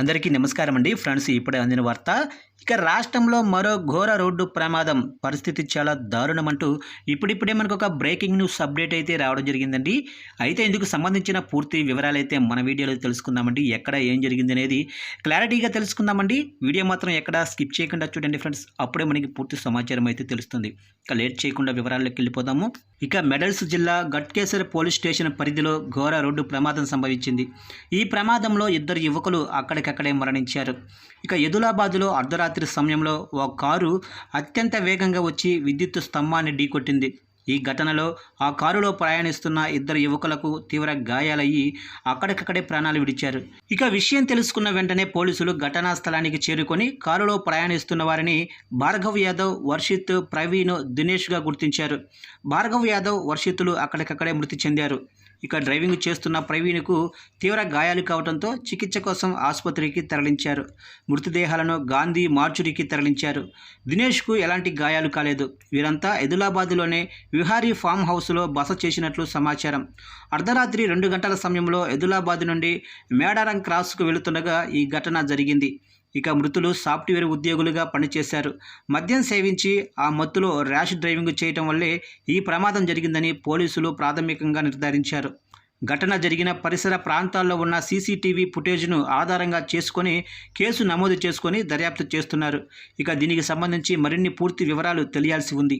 అందరికీ నమస్కారం అండి. ఫ్రెండ్స్ ఇప్పుడే అందిన వార్త. ఇక రాష్ట్రంలో మరో ఘోర రోడ్డు ప్రమాదం. పరిస్థితి చాలా దారుణం అంటూ ఇప్పుడిప్పుడే మనకు ఒక బ్రేకింగ్ న్యూస్ అప్డేట్ అయితే రావడం జరిగిందండి. అయితే ఇందుకు సంబంధించిన పూర్తి వివరాలు అయితే మన వీడియోలో తెలుసుకుందామండి. ఎక్కడ ఏం జరిగింది అనేది క్లారిటీగా తెలుసుకుందామండి. వీడియో మాత్రం ఎక్కడ స్కిప్ చేయకుండా చూడండి ఫ్రెండ్స్. అప్పుడే మనకి పూర్తి సమాచారం అయితే తెలుస్తుంది. ఇక లేట్ చేయకుండా వివరాల్లోకి వెళ్ళిపోదాము. ఇక మెడల్స్ జిల్లా గట్కేశ్వర పోలీస్ స్టేషన్ పరిధిలో ఘోర రోడ్డు ప్రమాదం సంభవించింది. ఈ ప్రమాదంలో ఇద్దరు యువకులు అక్కడికి అక్కడికక్కడే మరణించారు. ఇక ఎదులాబాదులో అర్ధరాత్రి సమయంలో ఓ కారు అత్యంత వేగంగా వచ్చి విద్యుత్ స్తంభాన్ని ఢీకొట్టింది. ఈ ఘటనలో ఆ కారులో ప్రయాణిస్తున్న ఇద్దరు యువకులకు తీవ్ర గాయాలయ్యి అక్కడికక్కడే ప్రాణాలు విడిచారు. ఇక విషయం తెలుసుకున్న వెంటనే పోలీసులు ఘటనా స్థలానికి చేరుకొని కారులో ప్రయాణిస్తున్న వారిని భార్గవ్ యాదవ్ వర్షిత్ ప్రవీణ్ దినేష్గా గుర్తించారు. భార్గవ్ యాదవ్ వర్షితులు అక్కడికక్కడే మృతి చెందారు. ఇక డ్రైవింగ్ చేస్తున్న ప్రవీణ్కు తీవ్ర గాయాలు కావడంతో చికిత్స కోసం ఆసుపత్రికి తరలించారు. మృతదేహాలను గాంధీ మార్చురికి తరలించారు. దినేష్కు ఎలాంటి గాయాలు కాలేదు. వీరంతా ఎదులాబాద్లోనే విహారీ ఫామ్ హౌస్లో బస చేసినట్లు సమాచారం. అర్ధరాత్రి రెండు గంటల సమయంలో ఎదులాబాద్ నుండి మేడారం క్రాస్కు వెళుతుండగా ఈ ఘటన జరిగింది. ఇక మృతులు సాఫ్ట్వేర్ ఉద్యోగులుగా పనిచేశారు. మద్యం సేవించి ఆ మత్తులో ర్యాష్ డ్రైవింగ్ చేయటం వల్లే ఈ ప్రమాదం జరిగిందని పోలీసులు ప్రాథమికంగా నిర్ధారించారు. ఘటన జరిగిన పరిసర ప్రాంతాల్లో ఉన్న సీసీటీవీ ఫుటేజ్ను ఆధారంగా చేసుకొని కేసు నమోదు చేసుకొని దర్యాప్తు చేస్తున్నారు. ఇక దీనికి సంబంధించి మరిన్ని పూర్తి వివరాలు తెలియాల్సి ఉంది.